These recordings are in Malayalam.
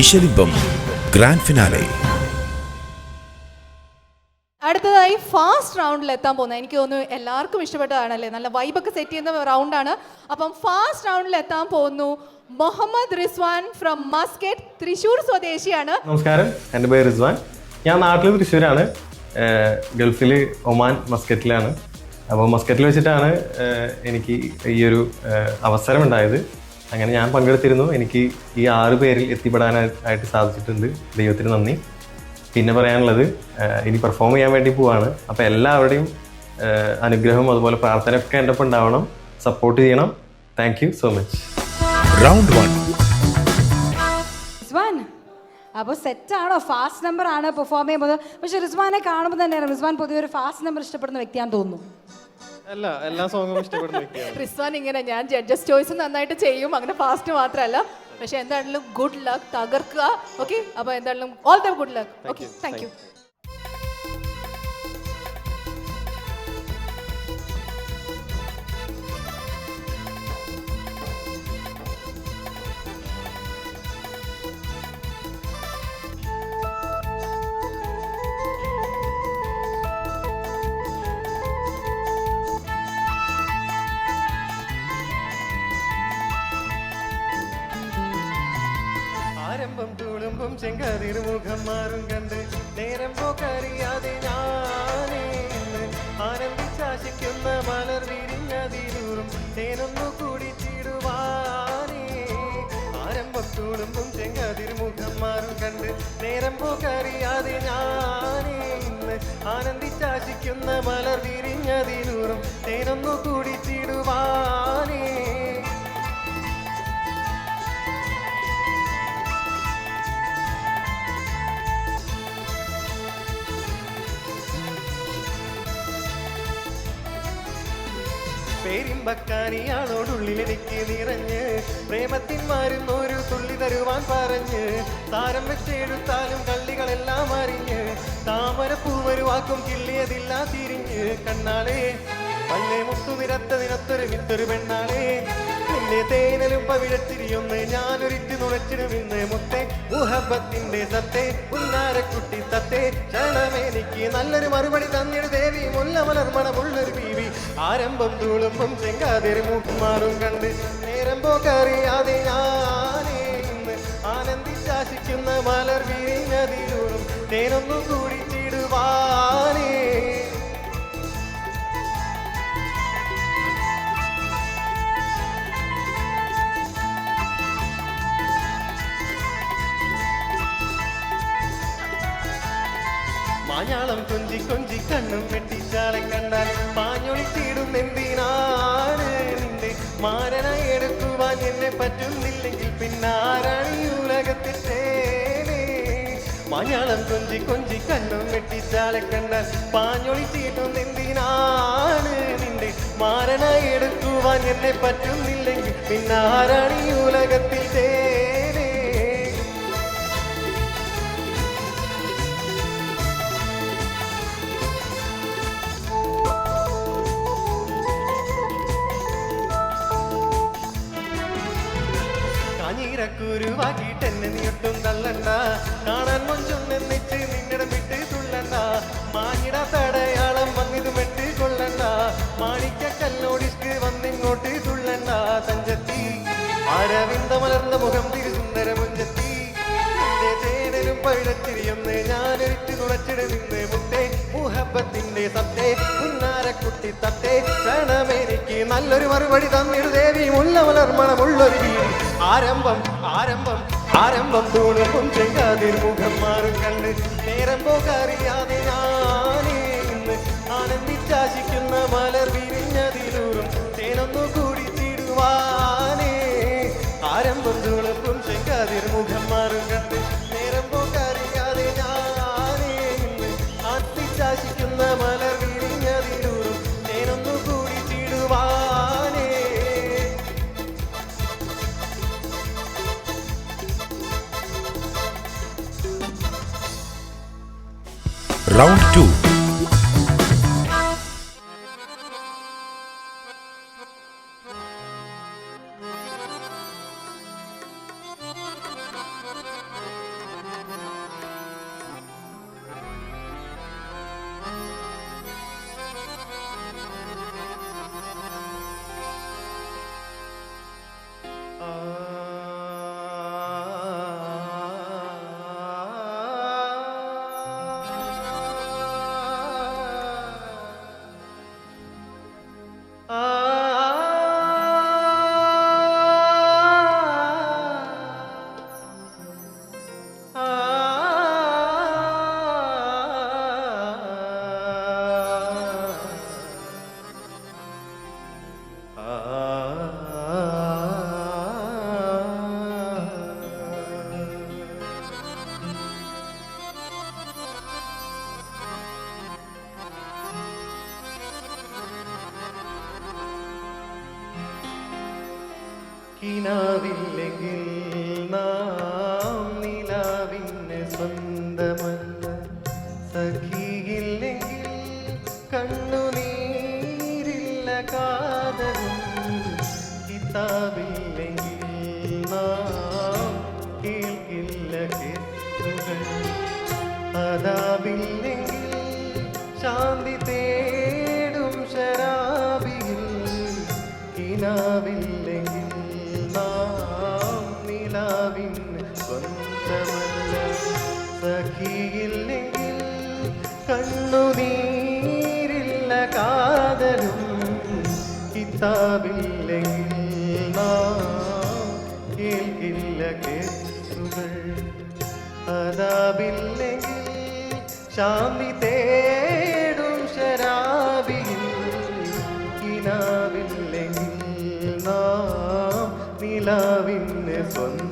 ഇശലിമ്പം ഗ്രാൻഡ് ഫിനാലെ അടുത്തതായി ഫാസ്റ്റ് റൗണ്ടിൽ എത്താൻ പോകുന്നത്. എനിക്ക് തോന്നുന്നു എല്ലാവർക്കും ഇഷ്ടപ്പെട്ടതാണല്ലേ? നല്ല വൈബൊക്കെ സെറ്റ് ചെയ്യുന്ന റൗണ്ടാണ് അപ്പം ഫാസ്റ്റ് റൗണ്ടിൽ എത്താൻ പോകുന്നു മുഹമ്മദ് റിസ്വാൻ ഫ്രം മസ്കറ്റ് തൃശൂർ സ്വദേശിയാണ്. നമസ്കാരം. എന്റെ പേര് റിസ്വാൻ. ഞാൻ നാട്ടിൽ തൃശ്ശൂരാണ്. ഗൾഫിൽ ഒമാൻ മസ്കറ്റിലാണ്. അപ്പോൾ മസ്കറ്റിൽ വെച്ചിട്ടാണ് എനിക്ക് ഈ ഒരു അവസരം ഉണ്ടായത് അങ്ങനെ ഞാൻ പങ്കെടുത്തിരുന്നു. എനിക്ക് ഈ ആറ് പേരിൽ എത്തിപ്പെടാനായിട്ട് സാധിച്ചിട്ടുണ്ട്. ദൈവത്തിന് നന്ദി. പിന്നെ പറയാനുള്ളത് ഇനി പെർഫോം ചെയ്യാൻ വേണ്ടി പോവാണ്. അപ്പോൾ എല്ലാവരുടെയും അനുഗ്രഹം അതുപോലെ പ്രാർത്ഥനയൊക്കെ എന്റെ ഒപ്പം ഉണ്ടാവണം. സപ്പോർട്ട് ചെയ്യണം. Thank you so much round one അപ്പോൾ സെറ്റാണോ ഫാസ്റ്റ് നമ്പർ ആണ് പെർഫോം ചെയ്യുമ്പോൾ പക്ഷെ റിസ്വാനെ കാണുമ്പോൾ തന്നെയാണ് റിസ്വാൻ പൊതുവെ ഒരു ഫാസ്റ്റ് നമ്പർ ഇഷ്ടപ്പെടുന്ന വ്യക്തിയാണെന്ന് തോന്നുന്നു. അല്ല എല്ലാ സോങ്ങും ഇഷ്ടപ്പെടുന്ന റിസ്വാൻ ഇങ്ങനെ ഞാൻ ജഡ്ജസ് ചോയ്സ് നന്നായിട്ട് ചെയ്യും അങ്ങനെ ഫാസ്റ്റ് മാത്രമല്ല. പക്ഷെ എന്താണെങ്കിലും ഗുഡ് ലക്ക് തകർക്കുക ഓക്കെ അപ്പോൾ എന്താണെങ്കിലും all the good luck okay thank you ചെങ്കതിർ മുഖം മാറും കണ്ട് നേരം പോക്കറിയാതെ ഞാനേ ആനന്ദിച്ചാശിക്കുന്ന മലർ വിരിഞ്ഞതിലൂറും തേനൊന്നു കുടിച്ചിടുവാനേ. ആരംഭം തുളുമ്പും ചെങ്കതിർ മുഖം മാറും കണ്ട് നേരം പോക്കറിയാതെ ഞാനേ ഇന്ന് ആനന്ദിച്ചാശിക്കുന്ന മലർ വിരിഞ്ഞതിലൂറും തേനൊന്നു കുടിച്ചിടുവാനേ. പേരിമ്പക്കാരിയാണോടുള്ളിൽ എനിക്ക് നിറഞ്ഞ്. പ്രേമത്തിൻ മാരുന്നൊരു തുള്ളി തരുവാൻ പറഞ്ഞ്. താരം വെച്ചെടുത്താലും കള്ളികളെല്ലാം അറിഞ്ഞ്. താമര പൂവരുവാക്കും കിള്ളിയതില്ല തിരിഞ്ഞ്. കണ്ണാളെ പല്ലേ മുത്തു നിരത്ത വിത്തൊരു പെണ്ണാളെ. നിന്റെ തേനലും പവിഴത്തിരിയൊന്ന്. ഞാനൊരിറ്റ് നുണച്ചിടുമിന്ന് മുത്തെ മുഹബത്തിന്റെ തത്തെ ഉന്നാരക്കുട്ടി തത്തെ. ക്ഷണമെനിക്ക് നല്ലൊരു മറുപടി തന്നിടു ദേവി മുല്ല മലർമണമുള്ളൊരു ബീവി. ആരംഭം തൂളുമ്പം ചെങ്കാതിരി മൂക്കുമാറും കണ്ട് നേരം പോക്കറിയാതെ ഞാനേ ഇന്ന് ആനന്ദിച്ചാശിക്കുന്ന മലർ തേനൊന്നും തേനൊന്നു കൂടിച്ചിടുവാനേ മാഞ്ഞാളം കൊഞ്ചി കൊഞ്ചി കണ്ണും വെട്ടിച്ചാളെ കണ്ടാൽ പാഞ്ഞൊളിച്ചിടും എന്തിനാണ് നിന്റെ മാരനായി എടുക്കുവാൻ എന്നെ പറ്റുന്നില്ലെങ്കിൽ പിന്നാരാണ് ഈ മലയാളം കൊഞ്ചി കൊഞ്ചി കണ്ണും വെട്ടിച്ചാളെ കണ്ടാൽ പാഞ്ഞൊളിച്ചിടും എന്തിനാണ് നിന്റെ മാരണ എടുക്കുവാൻ എന്നെ പറ്റുന്നില്ലെങ്കിൽ പിന്നാരാണ് ഉലകത്തിൽ കാഞ്ഞീരക്കുരുവാക്കിയിട്ട് എന്നെ നീ ഒട്ടും തള്ളണ്ട കാണാൻ മൊഞ്ചും നിന്നിച്ച് നിങ്ങളുടെ വിട്ട് തുള്ളണ്ട. മാങ്ങിട തടയാളം വന്നിത് വെട്ട് കൊള്ളണ്ട. മാണിക്ക കല്ലോടിക്ക് വന്നിങ്ങോട്ട് തുള്ളണ്ട. തഞ്ചത്തി അരവിന്ദ മലർന്ന മുഖം തിരുസുന്ദര മുഞ്ചത്തി. നിന്റെ തേനലും പഴച്ചിരിയൊന്ന് ഞാനൊരിറ്റ് തുളച്ചിട് നിന്ന് മുത്തേ മുഹബത്തിന്റെ സത്തേ ഉന്നാരക്കുട്ടി തത്തേ. ക്ഷണമെനിക്ക് നല്ലൊരു മറുപടി തന്നിടു ദേവി. മുല്ല മലർമണമുള്ളൊരു ആരംഭം ആരംഭം ആരംഭം തൂണും ചെങ്കാതിർ മുഖം മാറും കണ്ട് നേരം പോകറിയാതെ ഞാനേ ആനന്ദിച്ചാശിക്കുന്ന മലർ വിരിഞ്ഞതിലൂറും തേനൊന്നു റൗണ്ട് ടു കിനാവില്ലെങ്കിൽ നാം നിലാവിന്റെ സ്വന്തമല്ല. സഖിയില്ലെങ്കിൽ കണ്ണുനീരില്ല കാതലും. കിതാബില്ലെങ്കിൽ നാം കേൾക്കില്ല കെട്ടുകൾ അതാവില്ലെങ്കിൽ ശാന്തി തേടും ശരാബിയിൽ. കിനാവില്ല കണ്ണുനീരില്ല കാതലും. കിതാബില്ലെങ്കിൽ കേൾക്കില്ല കേസുകൾ അതാബില്ലെങ്കിൽ ശാന്തി തേടും ശരാബിയിൽ കിനാവില്ലെങ്കിൽ നാം നിലാവിന്റെ സ്വന്തമല്ല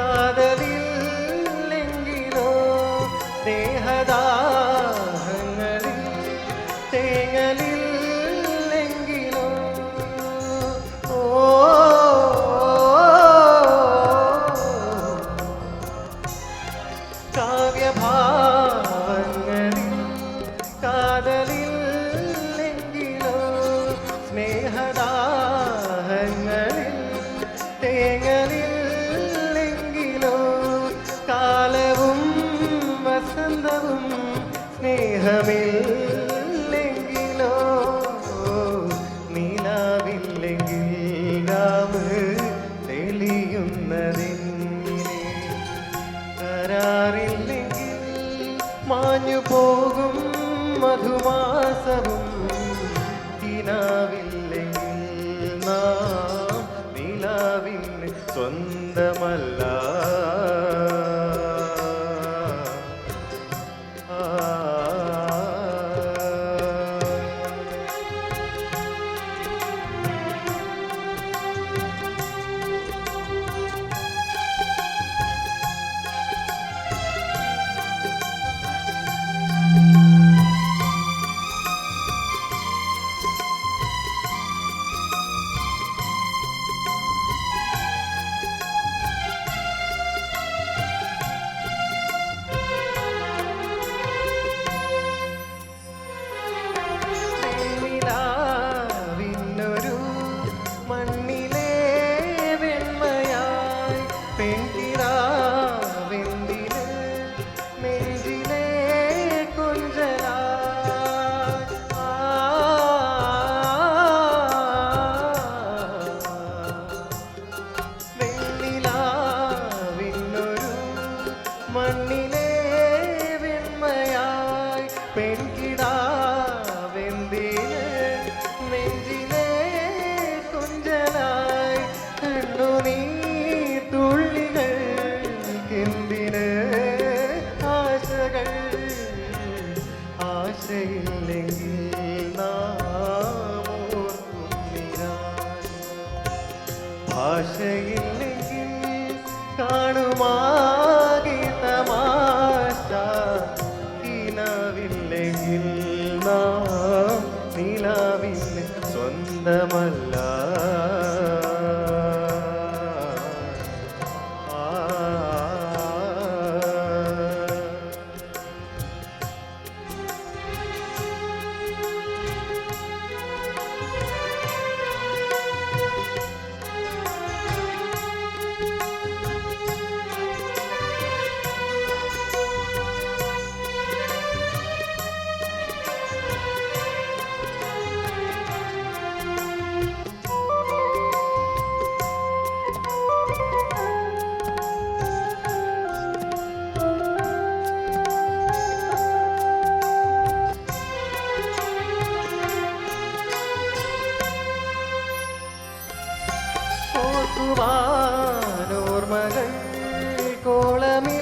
காதல் മധുമാസവും കിനാവില്ലെങ്കിൽ നാം നിലാവിന് സ്വന്തമല്ല. ഓർക്കുവാനോർമ്മകൾ കോളമില്ലെങ്കിലോ?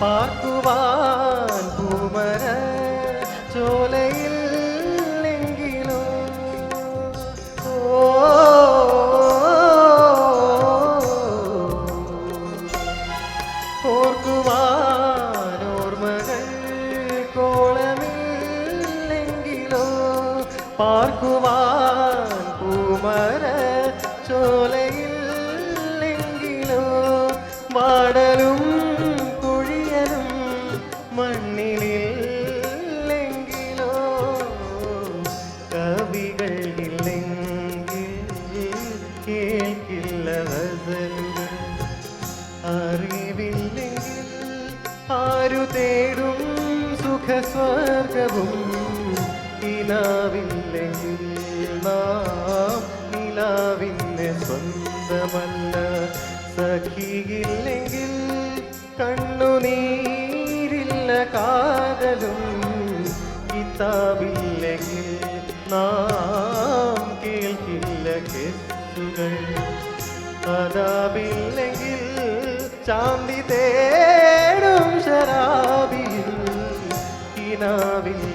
പാർക്കുവാൻ പൂമര ചോലയില്ലെങ്കിലോ? ഓ പാർക്കുവാൻ പൂമര ചോലയില്ലെങ്കിലോ വാടലും കുഴിയലും മണ്ണിലില്ലെങ്കിലോ കവികൾ ഇല്ലെങ്കിൽ കേൾക്കില്ല വസലുകൾ അറിവില്ലെങ്കിൽ ആരു തേടും സുഖസ്വർഗവും ഇനാവില്ലെങ്കിൽ നാം സ്വന്തമല്ല. സഖിയില്ലെങ്കിൽ കണ്ണുനീരില്ല കാതലും. കിതാബില്ലെങ്കിൽ നാം കേൾക്കില്ല കെസ്സുകൾ അതാവില്ലെങ്കിൽ ചാന്തി തേടും ശരാബിൽ ഇനാവില്ലെങ്കിൽ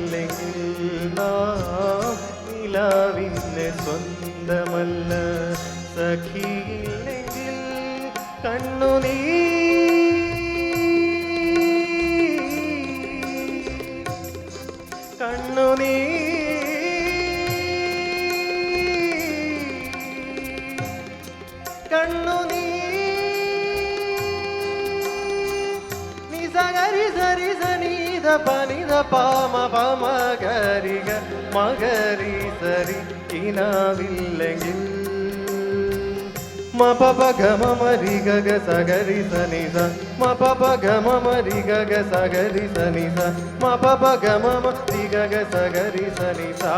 കണ്ണുനീ കണ്ണുനീ കണ്ണുനീ നിസഗരി സരി സനീത പനിത പാമ പമ ഗരിക മകരി സരി ಮ ಪ ಪ ಗ ಮ ಮ ರಿ ಗ ಗ ಸ ಗ ರಿ ಸ ನಿ ಸ ಮ ಪ ಪ ಗ ಮ ಮ ರಿ ಗ ಗ ಸ ಗ ರಿ ಸ ನಿ ಸ ಮ ಪ ಪ ಗ ಮ ಮ ರಿ ಗ ಗ ಸ ಗ ರಿ ಸ ನಿ ಸಾ